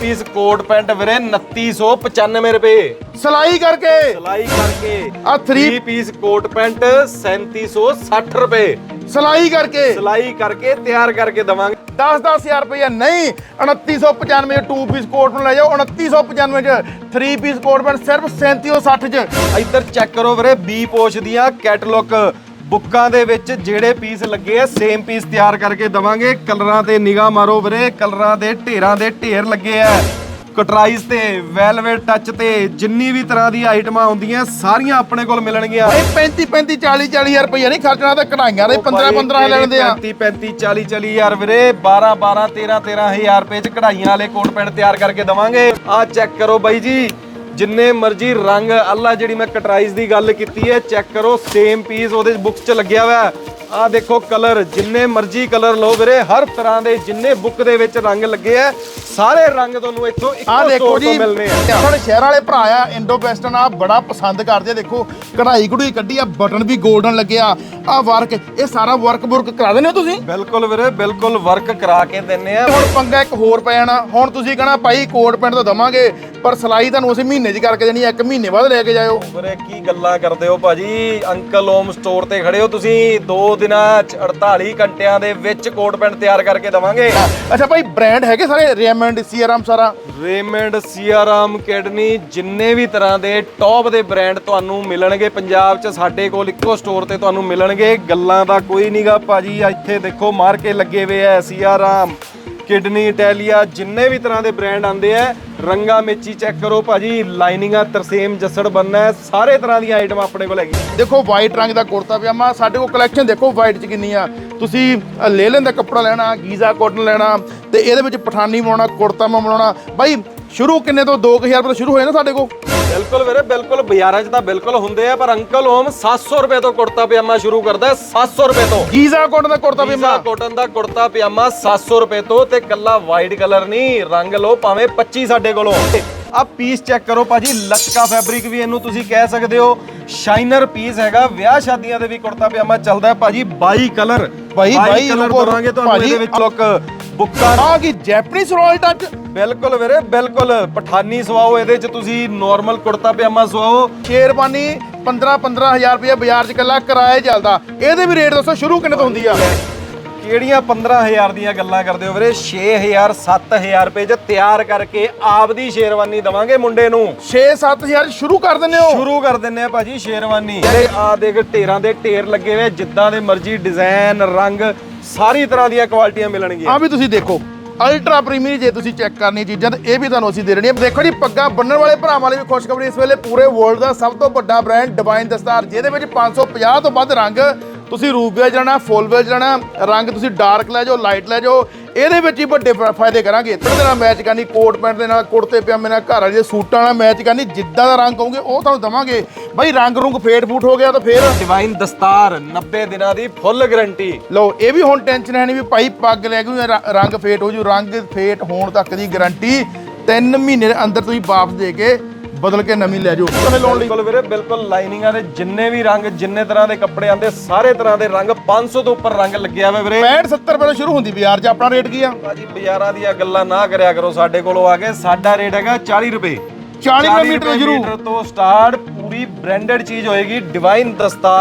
Piece coat pant ਵੀਰੇ 2995 ਰੁਪਏ। ਸਲਾਈ ਕਰਕੇ। ਸਿਲਾਈ ਕਰਕੇ। ਆ 3 3 ਪੀਸ ਕੋਟ ਪੈਂਟ 3760 ਰੁਪਏ। ਸਲਾਈ ਕਰਕੇ। ਸਿਲਾਈ ਕਰਕੇ ਤਿਆਰ ਕਰਕੇ ਦਵਾਂਗੇ। 10-10000 ਰੁਪਏ ਨਹੀਂ 2995 2 ਪੀਸ ਕੋਟ ਨੂੰ ਲੈ ਜਾਓ 2995 ਚ 3 ਪੀਸ ਕੋਟ ਪੈਂਟ ਸਿਰਫ 3760 ਚ। ਇੱਧਰ ਚੈੱਕ ਕਰੋ ਵੀਰੇ ਬੀ ਪੋਸ਼ ਦੀਆਂ ਕੈਟਲੌਗ ਬੁੱਕਾਂ ਦੇ ਵਿੱਚ ਜਿਹੜੇ ਪੀਸ ਲੱਗੇ ਆ ਸੇਮ ਪੀਸ ਤਿਆਰ ਕਰਕੇ ਦਵਾਂਗੇ। ਕਲਰਾਂ ਤੇ ਨਿਗਾਹ ਮਾਰੋ ਵੀਰੇ ਕਲਰਾਂ ਦੇ ਢੇਰਾਂ ਦੇ ਢੇਰ ਲੱਗੇ ਆ। ਕਟਰਾਈਜ਼ ਤੇ ਵੈਲਵੇਟ ਟੱਚ ਤੇ ਜਿੰਨੀ ਵੀ ਤਰ੍ਹਾਂ ਦੀ ਆਈਟਮਾਂ ਹੁੰਦੀਆਂ ਸਾਰੀਆਂ ਆਪਣੇ ਕੋਲ ਮਿਲਣਗੀਆਂ। ਇਹ 35 35 40 40000 ਰੁਪਏ ਨਹੀਂ ਖਰਚਣਾ ਤੇ ਕਢਾਈਆਂ ਦੇ 15 15 ਲੈਣਦੇ ਆ। 35 35 40 40 ਹਜ਼ਾਰ ਵੀਰੇ 12 12 13 13 ਹਜ਼ਾਰ ਰੁਪਏ ਚ ਕਢਾਈਆਂ ਵਾਲੇ ਕੋਟ ਪੈਂਟ ਤਿਆਰ ਕਰਕੇ ਦਵਾਂਗੇ। ਆਹ ਚੈੱਕ ਕਰੋ ਬਾਈ ਜੀ। ਜਿੰਨੇ ਮਰਜ਼ੀ ਰੰਗ ਅੱਲਾ ਜਿਹੜੀ ਮੈਂ ਕਟਰਾਈਜ਼ ਦੀ ਗੱਲ ਕੀਤੀ ਹੈ ਚੈੱਕ ਕਰੋ ਸੇਮ ਪੀਸ ਉਹਦੇ ਬੁੱਕ 'ਚ ਲੱਗਿਆ ਹੋਇਆ ਆ ਦੇਖੋ ਕਲਰ ਜਿੰਨੇ ਮਰਜ਼ੀ ਕਲਰ ਲਓ ਵੀਰੇ ਹਰ ਤਰ੍ਹਾਂ ਦੇ ਜਿੰਨੇ ਬੁੱਕ ਦੇ ਵਿੱਚ ਰੰਗ ਲੱਗੇ ਆ ਸਾਰੇ ਰੰਗ ਤੁਹਾਨੂੰ ਇੱਥੋਂ ਆ ਇੱਕੋ ਦੇਖੋ ਸਟੋਰ ਜੀ ਤੋਂ ਮਿਲਨੇ ਆ। ਸਾਡੇ ਸ਼ਹਿਰ ਵਾਲੇ ਭਰਾ ਆ ਇੰਡੋ ਵੈਸਟਰਨ ਆ ਬੜਾ ਪਸੰਦ ਕਰਦੇ ਆ। ਦੇਖੋ ਕਢਾਈ ਕਢੂਈ ਕੱਢੀ ਆ ਬਟਨ ਵੀ 골ਡਨ ਲੱਗਿਆ ਆ ਵਰਕ ਇਹ ਸਾਰਾ ਵਰਕ ਵਰਕ ਕਰਾ ਦਿੰਦੇ ਹੋ ਤੁਸੀਂ? ਬਿਲਕੁਲ ਵੀਰੇ ਬਿਲਕੁਲ ਵਰਕ ਕਰਾ ਕੇ ਦਿੰਨੇ ਆ। ਹੁਣ ਪੰਗਾ ਇੱਕ ਹੋਰ ਪੈ ਜਾਣਾ ਹੁਣ ਤੁਸੀਂ ਕਹਣਾ ਭਾਈ ਕੋਟ ਪੈਂਟ ਤਾਂ ਦਵਾਂਗੇ। ਪਰ ਸਲਾਈ ਤੁਹਾਨੂੰ ਅਸੀਂ ਮਹੀਨੇ 'ਚ ਕਰਕੇ ਦੇਣੀ ਇੱਕ ਮਹੀਨੇ ਬਾਅਦ ਲੈ ਕੇ ਜਾਇਓ। ਵੀਰੇ ਕੀ ਗੱਲਾਂ ਕਰਦੇ ਹੋ ਭਾਜੀ? ਅੰਕਲ ਓਮ ਸਟੋਰ ਤੇ ਖੜੇ ਹੋ ਤੁਸੀਂ 2 ਦਿਨਾਂ ਚ 48 ਘੰਟਿਆਂ ਦੇ ਵਿੱਚ ਕੋਟ ਪੈਂਟ ਤਿਆਰ ਕਰਕੇ ਦਵਾਂਗੇ। ਅੱਛਾ ਭਾਈ ਬ੍ਰਾਂਡ ਹੈਗੇ ਸਾਰੇ? ਰੇਮੰਡ ਸੀਆਰਾਮ ਸਾਰਾ? ਰੇਮੰਡ ਸੀਆਰਾਮ ਕਿਡਨੀ ਜਿੰਨੇ ਵੀ ਤਰ੍ਹਾਂ ਦੇ ਟੌਪ ਦੇ ਬ੍ਰਾਂਡ ਤੁਹਾਨੂੰ ਮਿਲਣਗੇ ਪੰਜਾਬ 'ਚ ਸਾਡੇ ਕੋਲ ਇੱਕੋ ਸਟੋਰ ਤੇ ਤੁਹਾਨੂੰ ਮਿਲਣਗੇ। ਗੱਲਾਂ ਦਾ ਕੋਈ ਨਹੀਂਗਾ ਭਾਜੀ ਇੱਥੇ ਦੇਖੋ ਮਾਰ ਕੇ ਲੱਗੇ ਹੋਏ ਐ ਸੀਆਰਾਮ ਕਿਡਨੀ ਇਟਾਲੀਆ ਜਿੰਨੇ ਵੀ ਤਰ੍ਹਾਂ ਦੇ ਬ੍ਰਾਂਡ ਆਂਦੇ ਆ ਰੰਗਾ ਮੇਚੀ ਚੈੱਕ ਕਰੋ ਭਾਜੀ ਲਾਈਨਿੰਗਾਂ ਤਰਸੇਮ ਜੱਸੜ ਬੰਨਾ ਸਾਰੇ ਤਰ੍ਹਾਂ ਦੀਆਂ ਆਈਟਮਾਂ ਆਪਣੇ ਕੋਲ ਹੈਗੀਆਂ। ਦੇਖੋ ਵਾਈਟ ਰੰਗ ਦਾ ਕੁੜਤਾ ਪਜਾਮਾ ਸਾਡੇ ਕੋਲ ਕਲੈਕਸ਼ਨ ਦੇਖੋ ਵਾਈਟ 'ਚ ਕਿੰਨੀ ਆ। ਤੁਸੀਂ ਅ, ਲੈ ਲੈਂਦਾ ਕੱਪੜਾ ਲੈਣਾ ਗੀਜ਼ਾ ਕਾਟਨ ਲੈਣਾ ਤੇ ਇਹਦੇ ਵਿੱਚ ਪਠਾਨੀ ਬਣਾਉਣਾ ਕੁੜਤਾ ਮਾ ਬਣਾਉਣਾ। ਬਾਈ ਸ਼ੁਰੂ ਕਿੰਨੇ ਤੋਂ? 2000 ਰੁਪਏ ਤੋਂ ਸ਼ੁਰੂ ਹੋਏ ਨਾ ਸਾਡੇ ਕੋਲ। ਬਿਲਕੁਲ ਵੀਰੇ ਬਿਲਕੁਲ ਬਾਜ਼ਾਰਾਂ 'ਚ ਤਾਂ ਬਿਲਕੁਲ ਹੁੰਦੇ ਆ ਪਰ ਅੰਕਲ ਓਮ 700 ਰੁਪਏ ਤੋਂ ਕੁੜਤਾ ਪਜਾਮਾ ਸ਼ੁਰੂ ਕਰਦਾ ਹੈ 700 ਰੁਪਏ ਤੋਂ। ਗੀਜ਼ਾ ਕਾਟਨ ਦਾ ਕੁੜਤਾ ਪੀਜ਼ਾ ਪਜਾਮਾ। ਕੋਟਨ ਦਾ ਕੁੜਤਾ ਪਜਾਮਾ 700 ਰੁਪਏ ਤੋਂ ਤੇ ਕੱਲਾ ਵਾਈਟ ਕਲਰ ਨਹੀਂ ਰੰਗ ਲਓ ਭਾਵੇਂ 25 ਸਾਡੇ ਕੋਲੋਂ। ਆ ਪੀਸ ਚੈੱਕ ਕਰੋ ਭਾਜੀ ਲਚਕਾ ਫੈਬਰਿਕ ਵੀ ਇਹਨੂੰ ਤੁਸੀਂ ਕਹਿ ਸਕਦੇ ਹੋ। ਸ਼ਾਈਨਰ ਪੀਸ ਹੈਗਾ ਵਿਆਹ ਸ਼ਾਦੀਆਂ ਦੇ ਵੀ ਕੁੜਤਾ ਪਜਾਮਾ ਚੱਲਦਾ ਹੈ ਭਾਜੀ 22 ਕਲਰ ਭਾਈ, 22 ਕਲਰ ਰੁਕੋ, ਤੁਹਾਨੂੰ ਭਾਜੀ, ਇਹਦੇ ਵਿੱਚ ਲੁੱਕ ਬੁੱਕਾਂ ਆ ਕੀ ਜੈਪਨੀਜ਼ ਰਾਇਲ ਟੱਚ ਬਿਲਕੁਲ ਵੀਰੇ ਬਿਲਕੁਲ। ਪਠਾਨੀ ਸਵਾਓ ਇਹਦੇ ਚ ਤੁਸੀਂ ਨਾਰਮਲ ਕੁੜਤਾ ਪਜਾਮਾ ਸਵਾਓ। ਸ਼ੇਰਵਾਨੀ 15 15000 ਰੁਪਏ ਬਾਜ਼ਾਰ 'ਚ ਕੱਲਾ ਕਿਰਾਏ ਚੱਲਦਾ। ਇਹਦੇ ਵੀ ਰੇਟ ਦੱਸੋ ਸ਼ੁਰੂ ਕਿੰਨੇ ਤੋਂ ਹੁੰਦੀ ਆ? ਕਿਹੜੀਆਂ 15000 ਦੀਆਂ ਗੱਲਾਂ ਕਰਦੇ ਹੋ ਵੀਰੇ? 6000 7000 ਰੁਪਏ ਚ ਤਿਆਰ ਕਰਕੇ ਆਪਦੀ ਸ਼ੇਰਵਾਨੀ ਦਵਾਂਗੇ ਮੁੰਡੇ ਨੂੰ। 6-7000 ਸ਼ੁਰੂ ਕਰ ਦਿੰਦੇ ਹੋ? ਸ਼ੁਰੂ ਕਰ ਦਿੰਨੇ ਆ ਭਾਜੀ ਸ਼ੇਰਵਾਨੀ। ਆ ਦੇਖ ਢੇਰਾਂ ਦੇ ਢੇਰ ਲੱਗੇ ਹੋਏ ਜਿੱਦਾਂ ਦੇ ਮਰਜ਼ੀ ਡਿਜ਼ਾਈਨ ਰੰਗ ਸਾਰੀ ਤਰ੍ਹਾਂ ਦੀਆਂ ਕੁਆਲਿਟੀਆਂ ਮਿਲਣਗੀਆਂ। ਆ ਵੀ ਤੁਸੀਂ ਦੇਖੋ ਅਲਟਰਾ ਪ੍ਰੀਮੀਅਰ ਜੇ ਤੁਸੀਂ ਚੈੱਕ ਕਰਨੀ ਚੀਜ਼ਾਂ, ਤਾਂ ਇਹ ਵੀ ਤੁਹਾਨੂੰ ਅਸੀਂ ਦੇ ਦੇਣੀ ਹੈ ਦੇਖੋ ਜੀ, ਪੱਗਾਂ ਬੰਨਣ ਵਾਲੇ ਭਰਾਵਾਂ ਲਈ ਵੀ ਖੁਸ਼ਖਬਰੀ ਇਸ ਵੇਲੇ ਪੂਰੇ ਵਰਲਡ ਦਾ ਸਭ ਤੋਂ ਵੱਡਾ ਬ੍ਰਾਂਡ ਡਿਵਾਈਨ ਦਸਤਾਰ, ਜਿਹਦੇ ਵਿੱਚ 550 ਤੋਂ ਵੱਧ ਰੰਗ ਤੁਸੀਂ ਰੂਪ ਵੇਚ ਲੈਣਾ ਫੁੱਲ ਵੇਚ ਲੈਣਾ ਰੰਗ ਤੁਸੀਂ ਡਾਰਕ ਲੈ ਜਾਓ ਲਾਈਟ ਲੈ ਜਾਓ। ਇਹਦੇ ਵਿੱਚ ਹੀ ਵੱਡੇ ਫਾ- ਫਾਇਦੇ ਕਰਾਂਗੇ। ਇਹਦੇ ਨਾਲ ਮੈਚ ਕਰਨੀ, ਕੋਟ ਪੈਂਟ ਦੇ ਨਾਲ, ਕੁੜਤੇ, ਪਜਾਮੇ ਨਾਲ, ਘਰ ਵਾਲੇ ਸੂਟਾਂ ਨਾਲ ਮੈਚ ਕਰਨੀ, ਜਿੱਦਾਂ ਦਾ ਰੰਗ ਕਹੋਗੇ, ਉਹ ਤੁਹਾਨੂੰ ਦਵਾਂਗੇ। ਬਾਈ ਰੰਗ ਰੁੰਗ ਫੇਟ ਫੂਟ ਹੋ ਗਿਆ ਤਾਂ ਫੇਰ। ਡਿਵਾਈਨ ਦਸਤਾਰ 90 ਦਿਨਾਂ ਦੀ ਫੁੱਲ ਗਾਰੰਟੀ ਲਓ ਇਹ ਵੀ ਹੁਣ ਟੈਨਸ਼ਨ ਹੈ ਨਹੀਂ ਵੀ ਭਾਈ ਪੱਗ ਲੈ ਰ- ਰੰਗ ਫੇਟ ਹੋ ਜੂ ਰੰਗ ਫੇਟ ਹੋਣ ਤੱਕ ਦੀ ਗਾਰੰਟੀ 3 ਮਹੀਨੇ ਦੇ ਅੰਦਰ ਤੁਸੀਂ ਵਾਪਸ ਦੇ ਕੇ ਬਦਲ ਕੇ ਨਵੀਂ ਲੈ ਜਾਓ। ਕਹੇ ਲਾਉਣ ਲਈ। ਬਿਲਕੁਲ ਵੀਰੇ ਬਿਲਕੁਲ ਲਾਈਨਿੰਗਾਂ ਦੇ ਜਿੰਨੇ ਵੀ ਰੰਗ ਜਿੰਨੇ ਤਰ੍ਹਾਂ ਦੇ ਕੱਪੜੇ ਆਂਦੇ ਸਾਰੇ ਤਰ੍ਹਾਂ ਦੇ ਰੰਗ 500 ਤੋਂ ਉੱਪਰ ਰੰਗ ਲੱਗਿਆ ਹੋਇਆ ਵੀਰੇ। 65 70 ਰੁਪਏ ਤੋਂ ਸ਼ੁਰੂ ਹੁੰਦੀ ਬਾਜ਼ਾਰ 'ਚ ਆਪਣਾ ਰੇਟ ਕੀ ਆ? ਭਾਜੀ ਬਾਜ਼ਾਰਾਂ ਦੀਆਂ ਗੱਲਾਂ ਨਾ ਕਰਿਆ ਕਰੋ ਸਾਡੇ ਕੋਲੋਂ ਆ ਕੇ ਸਾਡਾ ਰੇਟ ਹੈਗਾ 40 ਰੁਪਏ। 40 ਰੁਪਏ ਮੀਟਰ ਤੋਂ ਸ਼ੁਰੂ। ਮੀਟਰ ਤੋਂ ਸਟਾਰਟ ਪੂਰੀ ਬ੍ਰਾਂਡਡ ਚੀਜ਼ ਹੋਏਗੀ ਡਿਵਾਈਨ ਦਸਤਾਰ।